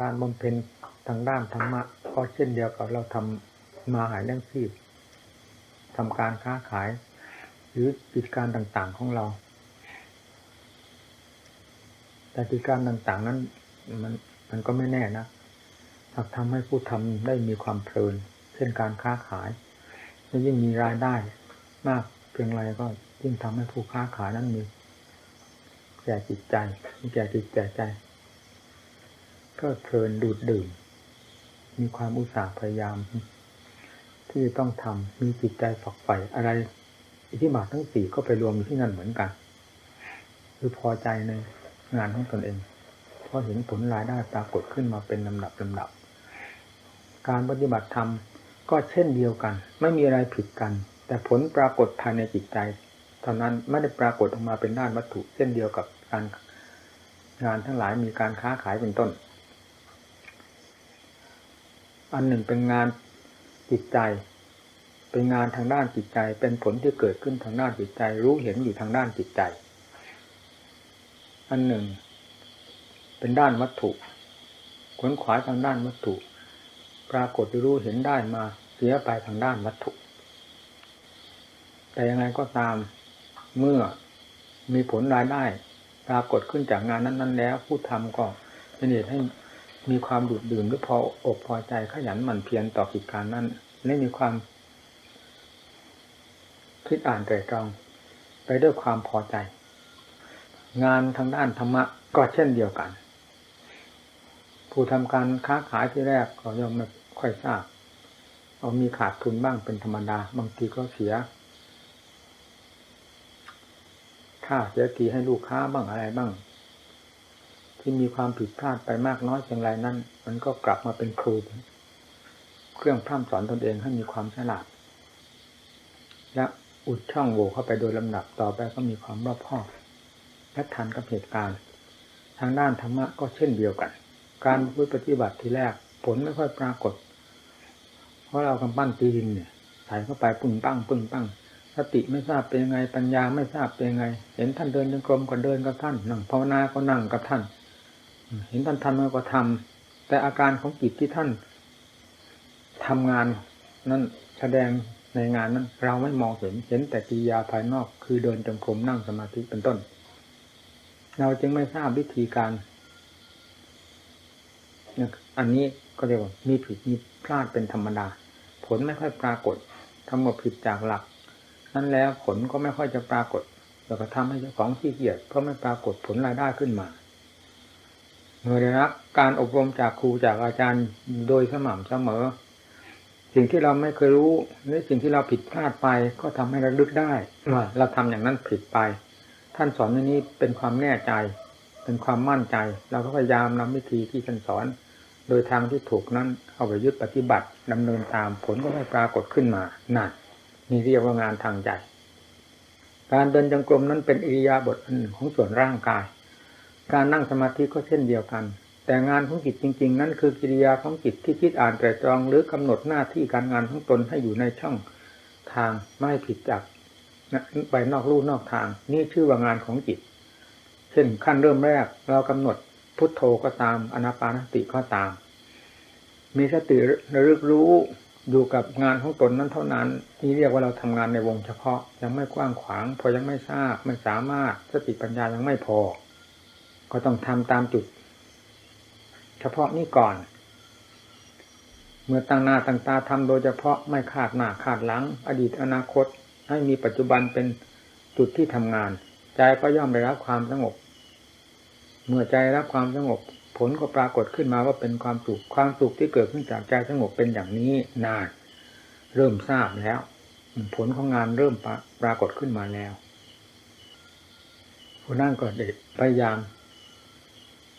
การบำเพ็ญทางด้านธรรมะก็เช่นเดียวกับเราทำมาหายเรื่องชีพทำการค้าขาย หรือกิจการต่างๆของเรา แต่กิจการต่างๆนั้นมันมันก็ไม่แน่นะหากทำให้ผู้ทำได้มีความเพลิน เช่นการค้าขายยิ่งมีรายได้ มากเพียงไรก็ยิ่งทำให้ผู้ค้าขายนั้นมีแก่จิตใจมีแก่จิตแก่ใจ ก็เพลินดูดดื่ม มีความอุตสาห์พยายาม ที่จะต้องทำมีจิตใจฝักใฝ่อะไร อิทธิบาททั้งสี่ก็ไปรวมอยู่ที่นั่นเหมือนกัน คือพอใจในงานของตนเองเพราะเห็นผลรายได้ปรากฏขึ้นมาเป็นลำดับลำดับ การปฏิบัติธรรมก็เช่นเดียวกัน ไม่มีอะไรผิดกัน แต่ผลปรากฏภายในจิตใจเท่านั้นไม่ได้ปรากฏออกมาเป็นด้านวัตถุ เช่นเดียวกับการงานทั้งหลายมีการค้าขายเป็นต้น อันหนึ่งเป็นงานจิตใจ เป็นงานทางด้านจิตใจ เป็นผลที่เกิดขึ้นทางด้านจิตใจ รู้เห็นอยู่ทางด้านจิตใจ อันหนึ่ง เป็นด้านวัตถุขวนขวายทางด้านวัตถุ ปรากฏรู้เห็นได้มาเสียไปทางด้านวัตถุ แต่ยังไงก็ตามเมื่อมีผลรายได้ ปรากฏขึ้นจากงานนั้น ๆ แล้วผู้ทำก็เป็นเหตุให้ มีความดูดดื่มหรือพออกพอใจขยันหมั่นเพียรต่อกิจการนั้นและมีความ คิดอ่านแต่ตรอง ไปด้วยความพอใจ งานทางด้านธรรมะก็เช่นเดียวกัน ผู้ทำการค้าขายที่แรกก็ย่อมไม่ค่อยทราบเอามีขาดทุนบ้างเป็นธรรมดา บางทีก็เสียค่าเสียทีให้ลูกค้าบ้างอะไรบ้าง ที่มีความผิดพลาดไปมากน้อยเพียงไรนั้น มันก็กลับมาเป็นครู เครื่องพร่ำสอนตนเองให้มีความฉลาด และอุดช่องโหว่เข้าไปโดยลำดับต่อไปก็มีความรอบคอบและทันกับเหตุการณ์ ทางด้านธรรมะก็เช่นเดียวกัน การปฏิบัติทีแรกผลไม่ค่อยปรากฏ เพราะเรากำปั้นตีดินเนี่ยใส่เข้าไปปึ้งปั้งปึ้งปั้งสติไม่ทราบเป็นยังไงปัญญาไม่ทราบเป็นยังไง เห็นท่านเดินจงกรมก็เดินกับท่านนั่งภาวนาก็นั่งกับท่าน เห็นท่านทำก็ทำแต่อาการของจิตที่ท่านทำงานนั้นแสดงในงานนั้น เราไม่มองเห็นเห็นแต่กิริยาภายนอก คือเดินจงกรมนั่งสมาธิเป็นต้น เราจึงไม่ทราบวิธีการอันนี้ก็เรียกว่ามีผิดมีพลาดเป็นธรรมดา ผลไม่ค่อยปรากฏทำหมดผิดจากหลัก นั้นแล้วผลก็ไม่ค่อยจะปรากฏ แล้วก็ทำให้เจ้าของขี้เกียจเพราะไม่ปรากฏผลรายได้ขึ้นมา เมื่อได้รับการอบรมจากครูจากอาจารย์โดยสม่ำเสมอ สิ่งที่เราไม่เคยรู้หรือสิ่งที่เราผิดพลาดไปก็ทำให้ระลึกได้ว่าเราทำอย่างนั้นผิดไป ท่านสอนในนี้เป็นความแน่ใจ เป็นความมั่นใจ เราก็พยายามนำวิธีที่ท่านสอน โดยทางที่ถูกนั้นเอาไปยึดปฏิบัติดำเนินตามผลก็ไม่ปรากฏขึ้นมานั่นนี่เรียกว่างานทางใจการเดินจงกรมนั้นเป็นอิริยาบถอันของส่วนร่างกาย การนั่งสมาธิก็เช่นเดียวกัน แต่งานของจิตจริง ๆ นั้นคือกิริยาของจิตที่คิดอ่านแต่ตรองหรือกำหนดหน้าที่การงานของตนให้อยู่ในช่องทางไม่ผิดจากไปนอกลู่นอกทาง นี่ชื่อว่างานของจิต เช่นขั้นเริ่มแรกเรากำหนดพุทโธก็ตามอนาปานสติก็ตาม มีสติระลึกรู้อยู่กับงานของตนนั้นเท่านั้นนี่เรียกว่าเราทำงานในวงเฉพาะยังไม่กว้างขวาง พอยังไม่ทราบไม่สามารถสติปัญญายังไม่พอ ก็ต้องทำตามจุด เฉพาะนี้ก่อน เมื่อตั้งหน้าตั้งตาทำโดยเฉพาะไม่ขาดหน้าขาดหลัง อดีตอนาคต ให้มีปัจจุบันเป็นจุดที่ทำงาน ใจก็ย่อมได้รับความสงบ เมื่อใจรับความสงบ ผลก็ปรากฏขึ้นมาว่าเป็นความสุขความสุขที่เกิดขึ้นจากใจสงบเป็นอย่างนี้นานเริ่มทราบแล้ว ผลของงานเริ่มปรากฏขึ้นมาแล้วผู้นั่งก็เด็กพยายาม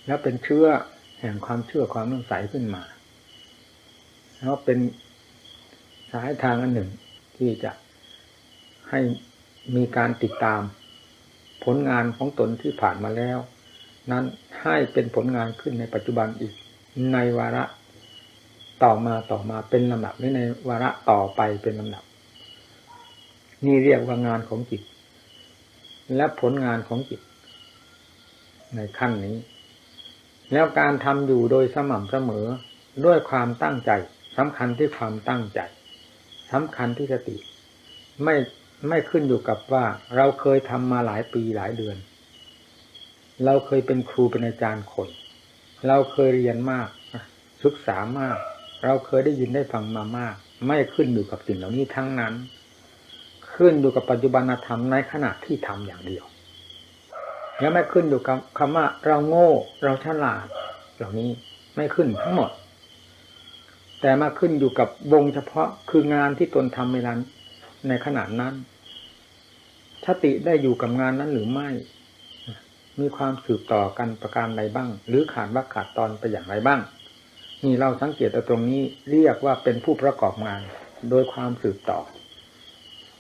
แล้วเป็นเชื่อแห่งความเชื่อความนุ่งใสขึ้นมา แล้วเป็นสายทางอันหนึ่งที่จะให้มีการติดตามผลงานของตนที่ผ่านมาแล้ว นั้นให้เป็นผลงานขึ้นในปัจจุบันอีกในวาระต่อมาต่อมาเป็นลำดับหรือในวาระต่อไปเป็นลำดับ นี่เรียกว่างานของจิต และผลงานของจิต ในขั้นนี้ แล้วการทำอยู่โดยสม่ำเสมอด้วยความตั้งใจสำคัญที่ความตั้งใจสำคัญที่สติ ไม่ไม่ขึ้นอยู่กับว่าเราเคยทำมาหลายปีหลายเดือน เราเคยเป็นครูเป็นอาจารย์คน เราเคยเรียนมากศึกษามาก เราเคยได้ยินได้ฟังมามาก ไม่ขึ้นอยู่กับสิ่งเหล่านี้ทั้งนั้น ขึ้นอยู่กับปัจจุบันธรรมในขณะที่ทำอย่างเดียว แล้วไม่ขึ้นอยู่กับคำว่าเราโง่ เราฉลาด เหล่านี้ไม่ขึ้นทั้งหมด แต่มาขึ้นอยู่กับวงเฉพาะคืองานที่ตนทำในนั้นในขณะนั้นสติได้อยู่กับงานนั้นหรือไม่ มีความสืบต่อกันประการใดบ้าง หรือขาดว่าขาดตอนไปอย่างไรบ้าง นี่เราสังเกตตรงนี้เรียกว่าเป็นผู้ประกอบงาน โดยความสืบต่อ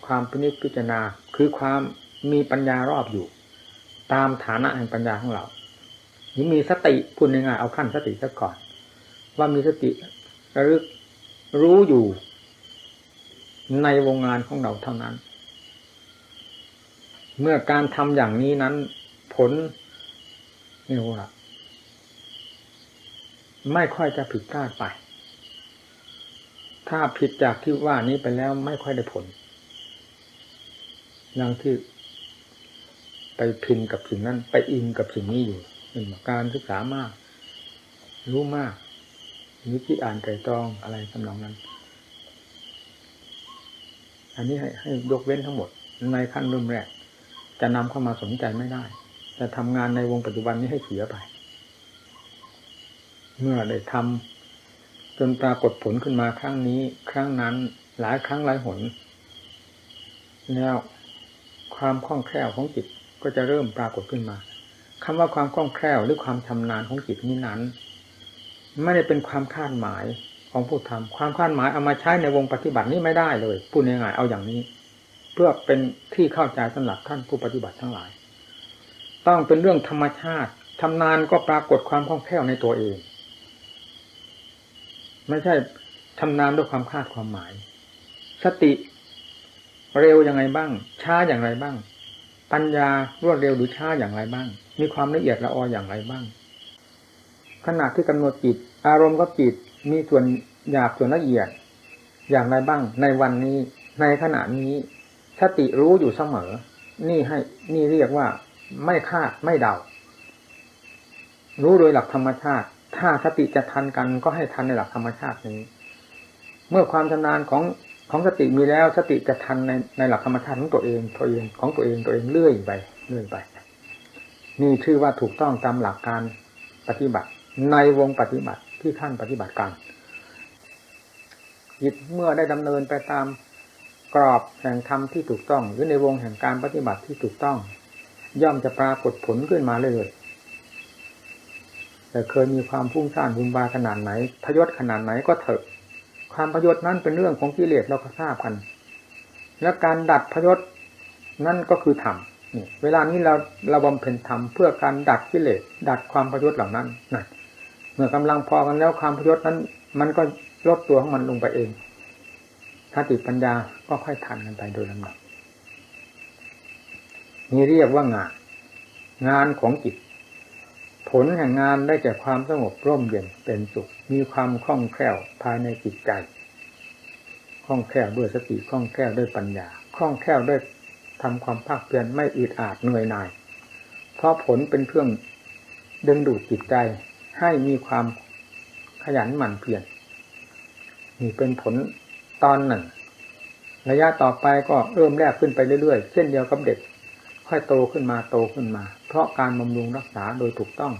ความพินิจพิจารณาคือความมีปัญญารอบอยู่ ตามฐานะแห่งปัญญาของเรานี่มีสติพูดง่ายๆเอาขั้นสติซะก่อน ว่ามีสติระลึกรู้อยู่ในวงงานของเราเท่านั้น เมื่อการทำอย่างนี้นั้น ผลนี่ว่าไม่ค่อยจะผิดพลาดไป ถ้าผิดจากที่ว่านี้ไปแล้วไม่ค่อยได้ผลอย่างที่ ไปพินกับสิ่งนั้น ไปอินกับสิ่งนี้อยู่เป็นการศึกษามาก รู้มากนิจิอ่านไตรตรองอะไรสำนองนั้น อันนี้ให้ให้ยกเว้นทั้งหมด ในขั้นเริ่มแรก จะนำเข้ามาสนใจไม่ได้ จะทำงานในวงปัจจุบันนี้ให้เสียไป เมื่อได้ทำจนปรากฏผลขึ้นมาครั้งนี้ ครั้งนั้น หลายครั้งหลายหน แล้วความคล่องแคล่วของจิต ก็จะเริ่มปรากฏขึ้นมาคำว่าความคล่องแคล่วหรือความชำนาญของจิตนี้นั้น ไม่ได้เป็นความคาดหมายของผู้ทำความคาดหมายเอามาใช้ในวงปฏิบัตินี้ไม่ได้เลยพูดง่ายๆเอาอย่างนี้ เพื่อเป็นที่เข้าใจสำหรับท่านผู้ปฏิบัติทั้งหลาย ต้องเป็นเรื่องธรรมชาติชำนาญก็ปรากฏความคล่องแคล่วในตัวเอง ไม่ใช่ชำนาญด้วยความคาดความหมาย สติเร็วยังไงบ้าง ช้าอย่างไรบ้าง ปัญญารวดเร็วหรือช้าอย่างไรบ้าง มีความละเอียดละอออย่างไรบ้าง ขณะที่กำหนดจิต อารมณ์ก็จิตมีส่วนหยาบส่วนละเอียด อย่างไรบ้าง ในวันนี้ ในขณะนี้สติรู้อยู่เสมอ นี่ให้นี่เรียกว่า ไม่คาดไม่เดา รู้โดยหลักธรรมชาติ ถ้าสติจะทันกันก็ให้ทันในหลักธรรมชาตินี้ เมื่อความชำนาญของ ของสติมีแล้วสติจะทันในในหลักธรรมชาติของตัวเองตัวเองของตัวเองตัวเองเลื่อยไปเลื่อยไป นี่ชื่อว่าถูกต้องตามหลักการปฏิบัติ ในวงปฏิบัติที่ท่านปฏิบัติการจิตเมื่อได้ดำเนินไปตามกรอบแห่งธรรมที่ถูกต้องหรือในวงแห่งการปฏิบัติที่ถูกต้อง ย่อมจะปรากฏผลขึ้นมาเลยแต่เคยมีความพุ่งสร้างบุญบาขนาดไหนพยศขนาดไหนก็เถอะ ความพยศนั้นเป็นเรื่องของกิเลสเราก็ทราบกัน และการดัดพยศนั่นก็คือธรรมนี่เวลานี้เราเราบำเพ็ญธรรมเพื่อการดัดกิเลสดัดความพยศเหล่านั้นนะเมื่อกำลังพอกันแล้วความพยศนั้น มันก็ลดตัวของมันลงไปเองถ้าติดปัญญาก็ค่อยทันกันไปโดยลำดับนี่เรียกว่างาน งานของจิต ผลแห่งงานได้แก่ความสงบร่มเย็นเป็นสุข มีความคล่องแคล่วภายในจิตใจคล่องแคล่วด้วยสติคล่องแคล่วด้วยปัญญาคล่องแคล่วด้วยทำความภาคเพียรไม่อึดอาดเหนื่อยหน่าย เพราะผลเป็นเครื่องดึงดูดจิตใจให้มีความขยันหมั่นเพียรนี่เป็นผลตอนหนึ่ง ระยะต่อไปก็เริ่มแรกขึ้นไปเรื่อยๆ เช่นเดียวกับเด็ก ค่อยโตขึ้นมาโตขึ้นมา เพราะการบำรุงรักษาโดยถูกต้อง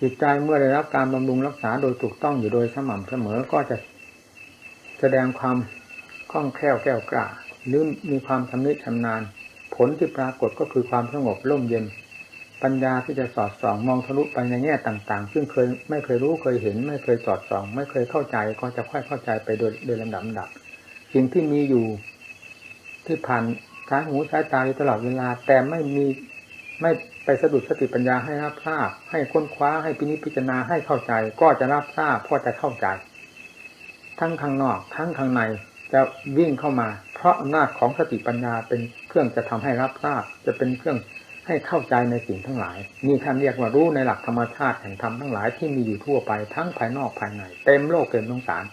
จิตใจเมื่อได้รับการบำรุงรักษาโดยถูกต้องอยู่โดยสม่ำเสมอก็จะแสดงความคล่องแคล่วแก้วกล้าหรือมีความชำนิชำนาญ ผลที่ปรากฏก็คือความสงบร่มเย็น ปัญญาที่จะสอดส่องมองทะลุไปในแง่ต่างๆ ซึ่งเคยไม่เคยรู้เคยเห็น ไม่เคยสอดส่อง ไม่เคยเข้าใจก็จะค่อยเข้าใจไปโดยโดยลำดับดับสิ่งที่มีอยู่ที่ผ่านสายหูสายตาอยู่ตลอดเวลา แต่ไม่มี ไม่ไปสะดุดสติปัญญาให้รับทราบ ให้ค้นคว้าให้พินิจพิจารณาให้เข้าใจ ก็จะรับทราบก็จะเข้าใจ ทั้งข้างนอก ทั้งข้างในจะวิ่งเข้ามา เพราะอำนาจของสติปัญญาเป็นเครื่องจะทำให้รับทราบ จะเป็นเครื่องให้เข้าใจในสิ่งทั้งหลายนี่ท่านเรียกว่ารู้ในหลักธรรมชาติแห่งธรรมทั้งหลายที่มีอยู่ทั่วไปทั้งภายนอกภายในเต็มโลกเต็มสงสาร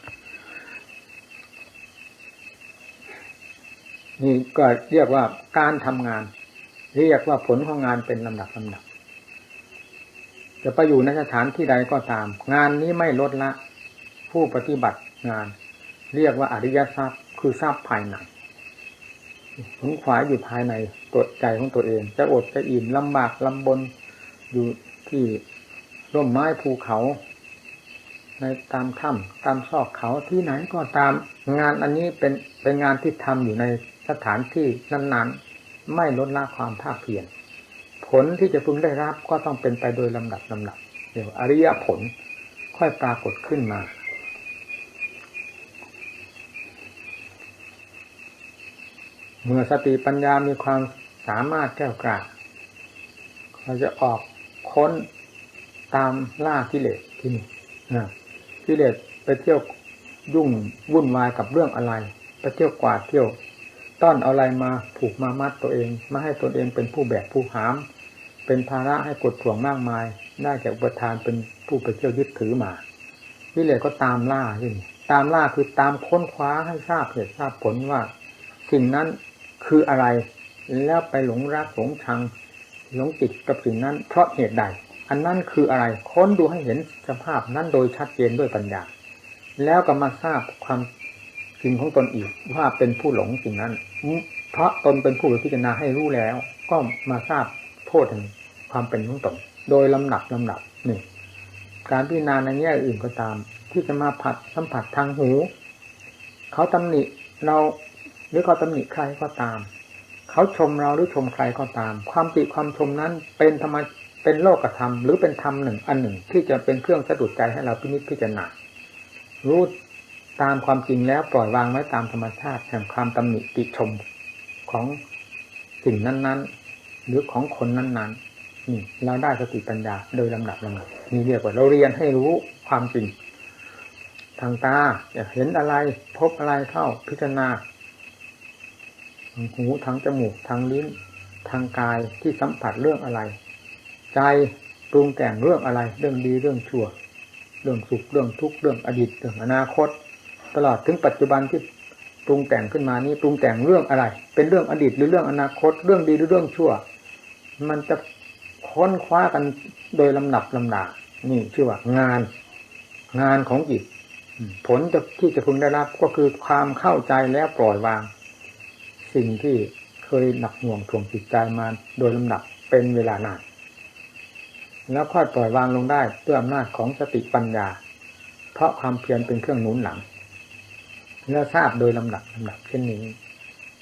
นี่ก็เรียกว่าการทำงาน เรียกว่าผลของงานเป็นลำดับลำดับ จะไปอยู่ในสถานที่ใดก็ตาม งานนี้ไม่ลดละ ผู้ปฏิบัติงาน เรียกว่าอริยทรัพย์ คือทรัพย์ภายในขนขวายอยู่ภายในตัวใจของตัวเอง จะอดจะอิ่มลำบากลำบนอยู่ที่ร่มไม้ภูเขา ในตามถ้ำตามซอกเขาที่ไหนก็ตาม งานอันนี้เป็นเป็นงานที่ทำอยู่ในสถานที่นั้นๆ ไม่ลดละความภาคเพียรผลที่จะพึงได้รับก็ต้องเป็นไปโดยลำดับลำดับเดี๋ยวอริยผลค่อยปรากฏขึ้นมา เมื่อสติปัญญามีความสามารถแก้วกล้าเราจะออกค้นตามล่ากิเลสที่นี่กิเลสไปเที่ยวยุ่งวุ่นวายกับเรื่องอะไร ไปเที่ยวกวาดเที่ยว ต้อนเอาอะไรมาผูกมามัดตัวเองมาให้ตนเองเป็นผู้แบกผู้หาม เป็นภาระให้กดถ่วงมากมาย ได้จากประทานเป็นผู้ไปเที่ยวยึดถือมากิเลสก็ตามล่าที่นี่ตามล่าคือตามค้นคว้าให้ทราบเหตุทราบผลว่า สิ่งนั้นคืออะไร แล้วไปหลงรักหลงชังหลงติดกับสิ่งนั้น เพราะเหตุใด อันนั้นคืออะไรค้นดูให้เห็นสภาพนั้นโดยชัดเจนด้วยปัญญา แล้วก็มาทราบความ จริงของตนอีกว่าเป็นผู้หลงสิ่งนั้นเพราะตนเป็นผู้พิจารณาให้รู้แล้ว ก็มาทราบโทษแห่งความเป็นของตนโดยลำดับลำดับหนึ่งการพิจารณาในแง่อื่นก็ตาม ที่จะมาผัดสัมผัสทางหูเขาตำหนิเราหรือเขาตำหนิใครก็ตาม เขาชมเราหรือชมใครก็ตาม ความติความชมนั้นเป็นธรรมเป็นโลกธรรมหรือเป็นธรรมหนึ่งอันหนึ่งที่จะเป็นเครื่องสะดุดใจให้เราพินิจพิจารณารู้ ตามความจริงแล้วปล่อยวางไว้ตามธรรมชาติแห่งความตำหนิติชมของสิ่งนั้นๆ หรือของคนนั้นๆนี่เราได้สติปัญญาโดยลำดับลำดับนี่เรียกว่าเราเรียนให้รู้ความจริง ทางตาอยากเห็นอะไรพบอะไรเข้าพิจารณาทางหูทางจมูกทางลิ้นทางกายที่สัมผัสเรื่องอะไร ใจปรุงแต่งเรื่องอะไร เรื่องดีเรื่องชั่ว เรื่องสุขเรื่องทุกข์เรื่องอดีตเรื่องอนาคต ตลอดถึงปัจจุบันที่ปรุงแต่งขึ้นมานี้ปรุงแต่งเรื่องอะไร เป็นเรื่องอดีตหรือเรื่องอนาคต เรื่องดีหรือเรื่องชั่ว มันจะค้นคว้ากันโดยลำดับลำดานี่ชื่อว่างาน งานของจิตผลจะที่จะพึงได้รับก็คือความเข้าใจแล้วปล่อยวาง สิ่งที่เคยหนักหน่วงถ่วงจิตใจมาโดยลำดับเป็นเวลานานแล้วค่อยปล่อยวางลงได้ด้วยอำนาจของสติปัญญา เพราะความเพียรเป็นเครื่องหนุนหลัง แล้วทราบโดยลำดับลำดับเช่นนี้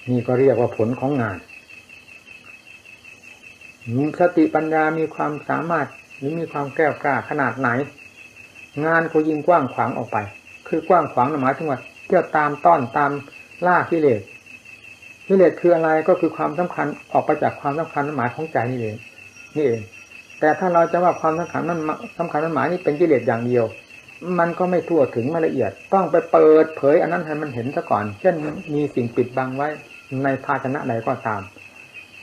นี่ก็เรียกว่าผลของงานสติปัญญามีความสามารถหรือมีความแก้วกล้าขนาดไหน งานก็ยิ่งกว้างขวางออกไป คือกว้างขวางหมายถึงว่าเที่ยวตามต้อนตามล่ากิเลสกิเลสคืออะไรก็คือความสำคัญออกไปจากความสำคัญหมายของใจนี่เองนี่เองแต่ถ้าเราจะว่าความสำคัญนั้นสำคัญนั้นหมายนี่เป็นกิเลสอย่างเดียว มันก็ไม่ทั่วถึงมาละเอียด ต้องไปเปิดเผยอันนั้นให้มันเห็นซะก่อน เช่นมีสิ่งปิดบังไว้ในภาชนะไหนก็ตาม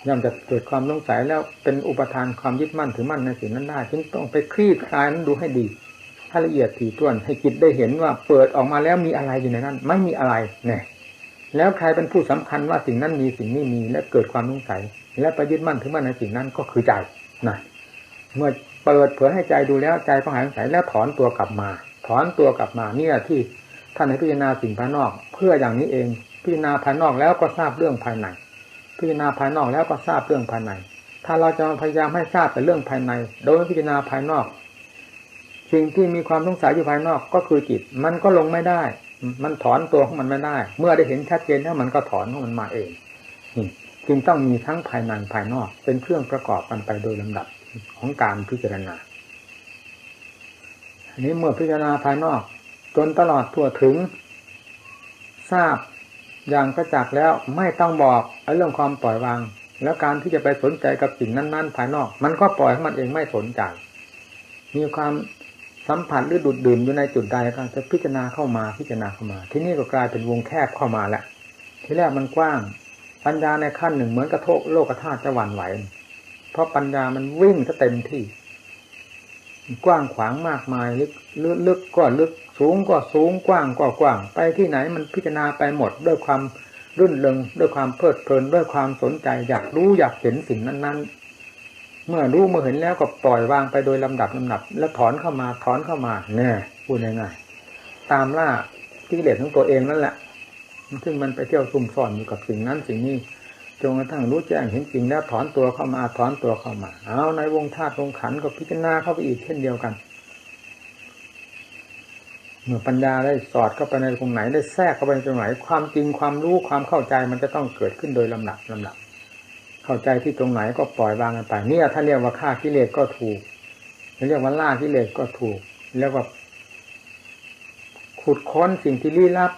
ย่อมจะเกิดความสงสัยแล้วเป็นอุปทานความยึดมั่นถือมั่นในสิ่งนั้นได้จึงต้องไปคลี่คลายนั้นดูให้ดีถ้าละเอียดถี่ถ้วนให้จิตได้เห็นว่าเปิดออกมาแล้วมีอะไรอยู่ในนั้น ไม่มีอะไรเนี่ยแล้วใครเป็นผู้สำคัญว่าสิ่งนั้นมีสิ่งนี้มีและเกิดความสงสัย และไปยึดมั่นถือมั่นในสิ่งนั้นก็คือใจนะเมื่อ เปิดเผยให้ใจดูแล้วใจก็หายสงสัยแล้วถอนตัวกลับมา ถอนตัวกลับมาเนี่ยที่ท่านให้พิจารณาสิ่งภายนอก เพื่ออย่างนี้เอง พิจารณาภายนอกแล้วก็ทราบเรื่องภายในพิจารณาภายนอกแล้วก็ทราบเรื่องภายใน ถ้าเราจะพยายามให้ทราบแต่เรื่องภายใน โดยพิจารณาภายนอก สิ่งที่มีความสงสัยอยู่ภายนอกก็คือจิต มันก็ลงไม่ได้ มันถอนตัวของมันไม่ได้ เมื่อได้เห็นชัดเจนแล้วมันก็ถอนของมันมาเองจึงต้องมีทั้งภายในภายนอก เป็นเครื่องประกอบกันไปโดยลำดับ ของการพิจารณาอันนี้เมื่อพิจารณาภายนอก จนตลอดทั่วถึง ทราบอย่างกระจักแล้วไม่ต้องบอกเรื่องความปล่อยวาง แล้วการที่จะไปสนใจกับสิ่งนั้น ๆ ภายนอก มันก็ปล่อยให้มันเองไม่สนใจ มีความสัมผัสหรือดูดดื่มอยู่ในจุดใดก็จะพิจารณาเข้ามาพิจารณาเข้ามา ที่นี่ก็กลายเป็นวงแคบเข้ามาแล้วที่แรกมันกว้าง ปัญญาในขั้นหนึ่งเหมือนกระโทกโลกธาตุจะหวั่นไหว เพราะปัญญามันวิ่งซะเต็มที่ กว้างขวางมากมายลึกลึกก็ลึกสูงก็สูงกว้างก็กว้าง ไปที่ไหนมันพิจารณาไปหมดด้วยความรื่นเริงด้วยความเพลิดเพลินด้วยความสนใจ อยากรู้อยากเห็นสิ่งนั้น ๆ เมื่อรู้เมื่อเห็นแล้วก็ปล่อยวางไปโดยลำดับลำดับ แล้วถอนเข้ามาถอนเข้ามาเนี่ยพูดง่ายๆตามล่ากิเลสของตัวเองนั่นแหละซึ่งมันไปเที่ยวซุ่มซ่อนอยู่กับสิ่งนั้นสิ่งนี้ จนกระทั่งรู้แจ้งเห็นจริงแล้วถอนตัวเข้ามาถอนตัวเข้ามา เอาในวงธาตุวงขันก็พิจารณาเข้าไปอีกเช่นเดียวกัน เมื่อปัญญาได้สอดเข้าไปในตรงไหนได้แทรกเข้าไปตรงไหน ความจริงความรู้ความเข้าใจมันจะต้องเกิดขึ้นโดยลำดับลำดับ เข้าใจที่ตรงไหนก็ปล่อยวางกันไปเนี่ยถ้าเรียกว่าฆ่ากิเลสก็ถูกเรียกว่าล่ากิเลสก็ถูกเรียกว่าขุดค้นสิ่งที่ลี้ลับ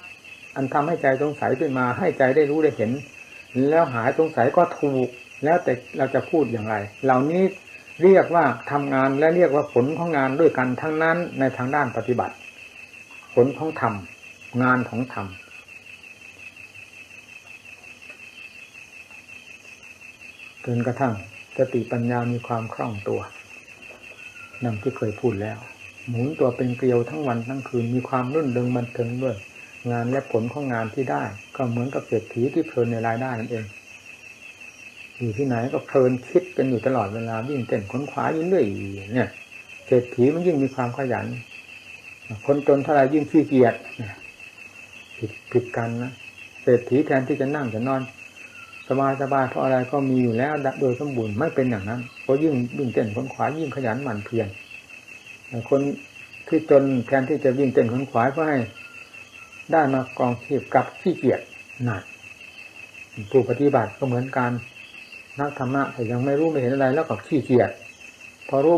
อันทำให้ใจสงสัยขึ้นมาให้ใจได้รู้ได้เห็น แล้วหายสงสัยก็ถูก แล้วแต่เราจะพูดอย่างไร เหล่านี้เรียกว่าทำงานและเรียกว่าผลของงานด้วยกันทั้งนั้นในทางด้านปฏิบัติ ผลของธรรมงานของธรรมจนกระทั่งสติปัญญามีความคล่องตัวนั่งที่เคยพูดแล้ว หมุนตัวเป็นเกลียวทั้งวันทั้งคืนมีความรื่นเริงบันเทิงด้วย งานและผลของงานที่ได้ ก็เหมือนกับเศรษฐีที่เพลินในรายได้นั่นเอง อยู่ที่ไหนก็เพลินคิดกันอยู่ตลอดเวลาวิ่งเต้นค้นคว้าอยู่เรื่อยเนี่ยเศรษฐีมันยิ่งมีความขยัน คนจนเท่าไรยิ่งขี้เกียจผิดผิดกันนะเศรษฐีแทนที่จะนั่งจะนอน สบายสบายเพราะอะไรก็มีอยู่แล้วโดยสมบูรณ์ไม่เป็นอย่างนั้นก็ยิ่งวิ่งเต้นค้นคว้ายิ่งขยันหมั่นเพียรคนที่จนแทนที่จะวิ่งเต้นค้นคว้าเพื่อให้ ได้มากองชีพกับขี้เกียจหนักผู้ปฏิบัติก็เหมือนกันนักธรรมะแต่ยังไม่รู้ไม่เห็นอะไรแล้วก็ขี้เกียจพอรู้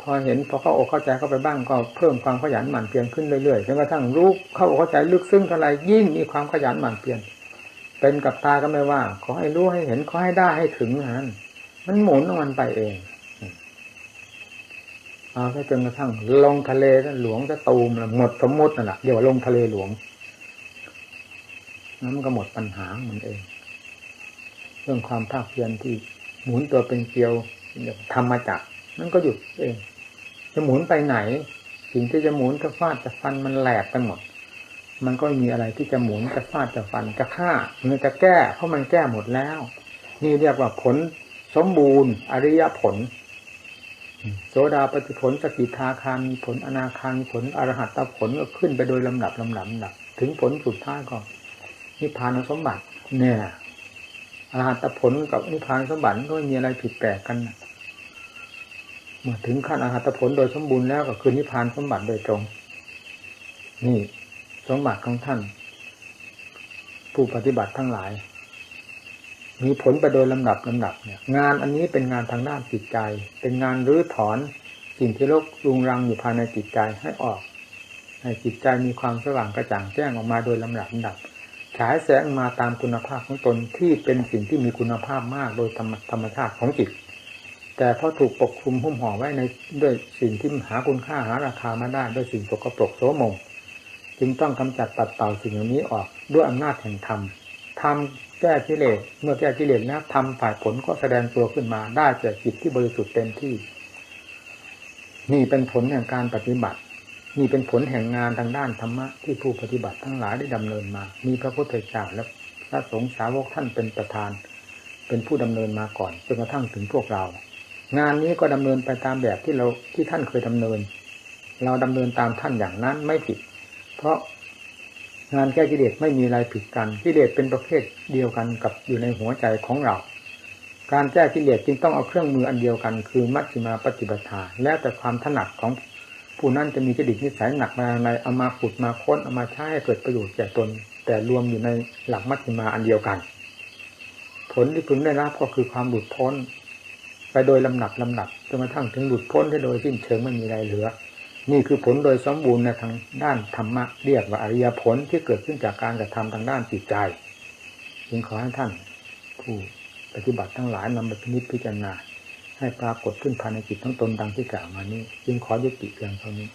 พอเห็นพอเข้าอกเข้าใจเข้าไปบ้างก็เพิ่มความขยันหมั่นเพียรขึ้นเรื่อยๆจนกระทั่งรู้เข้าอกเข้าใจลึกซึ้งเท่าไรยิ่งมีความขยันหมั่นเพียรเป็นกับตาก็ไม่ว่า ขอให้รู้ให้เห็นขอให้ได้ให้ถึงนั้นมันหมุนของมันไปเองเอาแค่จนกระทั่งลงทะเลหลวงจะตูมหมดสมมตินั่นแหละเดี๋ยวลงทะเลหลวง นั้นก็หมดปัญหามันเอง เรื่องความภาคเพียรที่หมุนตัวเป็นเกลียวทำมาจากนั่นก็หยุดเอง จะหมุนไปไหน สิ่งที่จะหมุนจะฟาดจะฟันมันแหลกไปหมด มันก็มีอะไรที่จะหมุนจะฟาดจะฟันจะฆ่ามันจะแก้ เพราะมันแก้หมดแล้ว นี่เรียกว่าผลสมบูรณ์ อริยผลโสดาปฏิผลสกิทาคามีผลอนาคามีผลอรหัตตผลก็ขึ้นไปโดยลำดับลำดับลำดับ ถึงผลสุดท้ายก็ นิพพานสมบัติ เนี่ยอรหัตผลกับนิพพานสมบัติก็ไม่มีอะไรผิดแปลกกันเมื่อถึงขั้นอรหัตผลโดยสมบูรณ์แล้วก็คือนิพพานสมบัติโดยตรง นี่สมบัติของท่าน ผู้ปฏิบัติทั้งหลาย มีผลไปโดยลำดับลำดับเนี่ย งานอันนี้เป็นงานทางด้านจิตใจ เป็นงานรื้อถอนสิ่งที่รกรุงรังอยู่ภายในจิตใจให้ออก ให้จิตใจมีความสว่างกระจ่างแจ้งออกมาโดยลำดับลำดับ ฉายแสงมาตามคุณภาพของตนที่เป็นสิ่งที่มีคุณภาพมากโดยธรรมธรรมชาติของจิต แต่พอถูกปกคลุมหุ้มห่อไว้ในด้วยสิ่งที่หาคุณค่าหาราคามาได้ด้วยสิ่งตกปรกโสมงจึงต้องกำจัดปัดเป่าสิ่งเหล่านี้ออกด้วยอำนาจแห่งธรรมทำแก้กิเลสเมื่อแก้กิเลสแล้วทำฝ่ายผลก็แสดงตัวขึ้นมาได้จากจิตที่บริสุทธิ์เต็มที่ นี่เป็นผลแห่งการปฏิบัติ นี่เป็นผลแห่งงานทางด้านธรรมะที่ผู้ปฏิบัติทั้งหลายได้ดำเนินมา มีพระพุทธเจ้าและพระสงฆ์สาวกท่านเป็นประธาน เป็นผู้ดำเนินมาก่อนจนกระทั่งถึงพวกเรา งานนี้ก็ดำเนินไปตามแบบที่เราที่ท่านเคยดำเนิน เราดำเนินตามท่านอย่างนั้นไม่ผิด เพราะงานแก้กิเลสไม่มีอะไรผิดกันกิเลสเป็นประเภทเดียวกันกับอยู่ในหัวใจของเรา การแก้กิเลสจึงต้องเอาเครื่องมืออันเดียวกัน คือมัชฌิมาปฏิปทาแล้วแต่ความถนัดของ ผู้นั้นจะมีจดิตนิสัยหนักมาในเอามาขุดมาค้นเอามาใช้ให้เกิดประโยชน์แก่ตน แต่รวมอยู่ในหลักมัชฌิมาอันเดียวกัน ผลที่พึงได้รับก็คือความหลุดพ้น ไปโดยลำหนักลำดับจนกระทั่งถึงหลุดพ้นได้โดยสิ้นเชิงไม่มีอะไรเหลือ นี่คือผลโดยสมบูรณ์ในทางด้านธรรมะเรียกว่าอริยผลที่เกิดขึ้นจากการกระทำทางด้านจิตใจจึงขอให้ท่าน ผู้ปฏิบัติทั้งหลายนำไปพินิจพิจารณา ให้ปรากฏขึ้นภายในจิตทั้งตนดังที่กล่าวมานี้ จึงขอยุติเพียงเท่านี้